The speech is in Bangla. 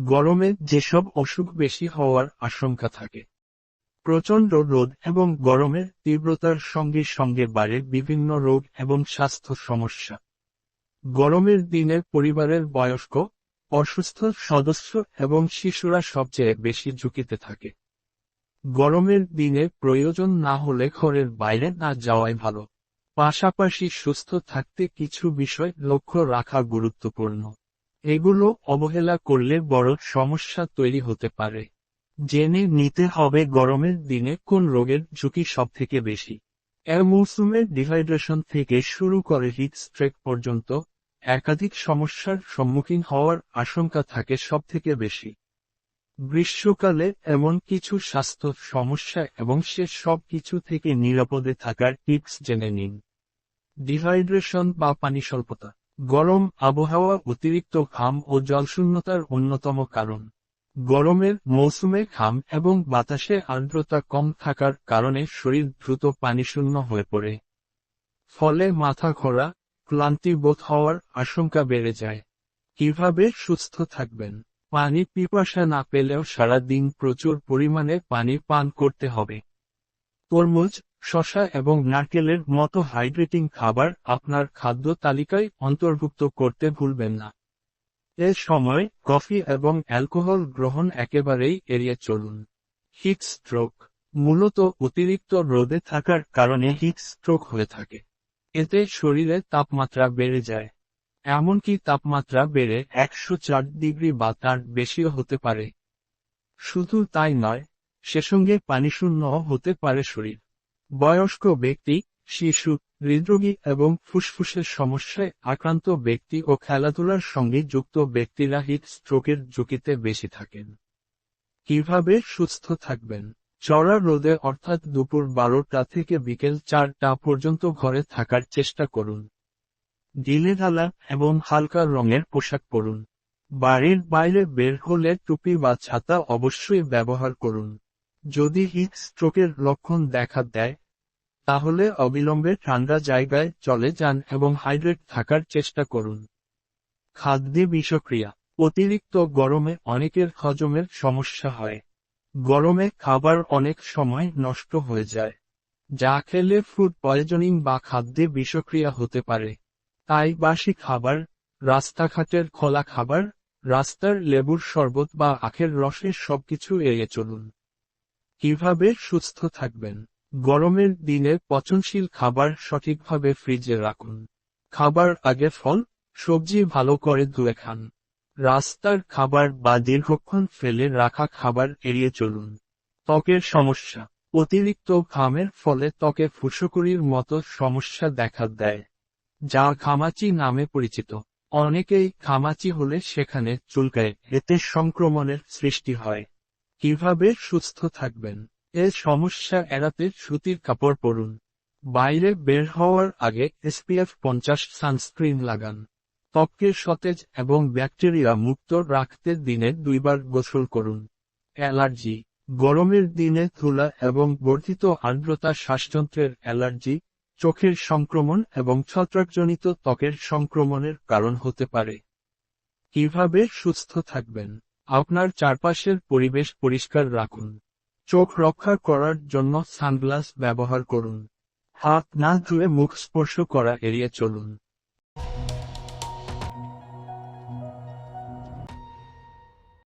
গরমে যেসব অসুখ বেশি হওয়ার আশঙ্কা থাকে। প্রচণ্ড রোদ এবং গরমের তীব্রতার সঙ্গে সঙ্গে বাড়ে বিভিন্ন রোগ এবং স্বাস্থ্য সমস্যা। গরমের দিনে পরিবারের বয়স্ক, অসুস্থ সদস্য এবং শিশুরা সবচেয়ে বেশি ঝুঁকিতে থাকে। গরমের দিনে প্রয়োজন না হলে ঘরের বাইরে না যাওয়াই ভালো। পাশাপাশি সুস্থ থাকতে কিছু বিষয় লক্ষ্য রাখা গুরুত্বপূর্ণ। এগুলো অবহেলা করলে বড় সমস্যা তৈরি হতে পারে। জেনে নিতে হবে গরমের দিনে কোন রোগের ঝুঁকি সবথেকে বেশি। এর মৌসুমে ডিহাইড্রেশন থেকে শুরু করে হিট স্ট্রেক পর্যন্ত একাধিক সমস্যার সম্মুখীন হওয়ার আশঙ্কা থাকে সবথেকে বেশি। গ্রীষ্মকালে এমন কিছু স্বাস্থ্য সমস্যা এবং সে সব কিছু থেকে নিরাপদে থাকার টিপস জেনে নিন। ডিহাইড্রেশন বা পানি স্বল্পতা। গরম আবহাওয়া অতিরিক্ত ঘাম ও জলশূন্যতার অন্যতম কারণ। গরমের মৌসুমে ঘাম এবং বাতাসে আর্দ্রতা কম থাকার কারণে শরীর দ্রুত পানিশূন্য হয়ে পড়ে। ফলে মাথা ঘোরা, ক্লান্তি বোধ হওয়ার আশঙ্কা বেড়ে যায়। কীভাবে সুস্থ থাকবেন? পানি পিপাসা না পেলেও সারা দিন প্রচুর পরিমাণে পানি পান করতে হবে। তরমুজ শশা এবং নারকেলের মতো হাইড্রেটিং খাবার আপনার খাদ্য তালিকায় অন্তর্ভুক্ত করতে ভুলবেন না। এ সময় কফি এবং অ্যালকোহল গ্রহণ একেবারেই এড়িয়ে চলুন। হিট স্ট্রোক মূলত অতিরিক্ত রোদে থাকার কারণে হিট স্ট্রোক হয়ে থাকে। এতে শরীরে তাপমাত্রা বেড়ে যায়। এমনকি তাপমাত্রা বেড়ে একশো চার ডিগ্রি বা তার বেশিও হতে পারে। শুধু তাই নয়, সে সঙ্গে পানিশূন্য হতে পারে শরীর। বয়স্ক ব্যক্তি, শিশু, হৃদরোগী এবং ফুসফুসের সমস্যায় আক্রান্ত ব্যক্তি ও খেলাধুলার সঙ্গে যুক্ত ব্যক্তিরা হিট স্ট্রোকের ঝুঁকিতে বেশি থাকেন। কীভাবে সুস্থ থাকবেন? চড়া রোদে অর্থাৎ দুপুর বারোটা থেকে বিকেল চারটা পর্যন্ত ঘরে থাকার চেষ্টা করুন। ঢিলেঢালা এবং হালকা রঙের পোশাক পরুন। বাড়ির বাইরে বের হলে টুপি বা ছাতা অবশ্যই ব্যবহার করুন। যদি হিট স্ট্রোকের লক্ষণ দেখা দেয়, তাহলে অবিলম্বে ঠান্ডা জায়গায় চলে যান এবং হাইড্রেট থাকার চেষ্টা করুন। খাদ্যে বিষক্রিয়া, অতিরিক্ত গরমে অনেকের হজমের সমস্যা হয়। গরমে খাবার অনেক সময় নষ্ট হয়ে যায়। যা খেলে ফুড পয়জনিং বা খাদ্যে বিষক্রিয়া হতে পারে। তাই বাসি খাবার, রাস্তাঘাটের খোলা খাবার, রাস্তার লেবুর শরবত বা আখের রসের সবকিছু এড়িয়ে চলুন। কীভাবে সুস্থ থাকবেন? গরমের দিনে পচনশীল খাবার সঠিকভাবে ফ্রিজে রাখুন। খাবার আগে ফল, সবজি ভালো করে ধুয়ে খান। রাস্তার খাবার বা দীর্ঘক্ষণ ফেলে রাখা খাবার এড়িয়ে চলুন। ত্বকের সমস্যা। অতিরিক্ত ঘামের ফলে ত্বকে ফুসকুড়ির মতো সমস্যা দেখা দেয়, যা ঘামাচি নামে পরিচিত। অনেকেই ঘামাচি হলে সেখানে চুলকায়, এতে সংক্রমণের সৃষ্টি হয়। কীভাবে সুস্থ থাকবেন? এ সমস্যা এড়াতে সুতির কাপড় পরুন। বাইরে বের হওয়ার আগে এসপিএফ পঞ্চাশ সানস্ক্রিন লাগান। ত্বককে সতেজ এবং ব্যাকটেরিয়া মুক্ত রাখতে দিনে দুইবার গোসল করুন। অ্যালার্জি। গরমের দিনে ধুলা এবং বর্ধিত আর্দ্রতা শ্বাসযন্ত্রের অ্যালার্জি, চোখের সংক্রমণ এবং ছত্রাকজনিত ত্বকের সংক্রমণের কারণ হতে পারে। কীভাবে সুস্থ থাকবেন? আপনার চারপাশের পরিবেশ পরিষ্কার রাখুন। চোখ রক্ষা করার জন্য সানগ্লাস ব্যবহার করুন। হাত না ধুয়ে মুখ স্পর্শ করা এড়িয়ে চলুন।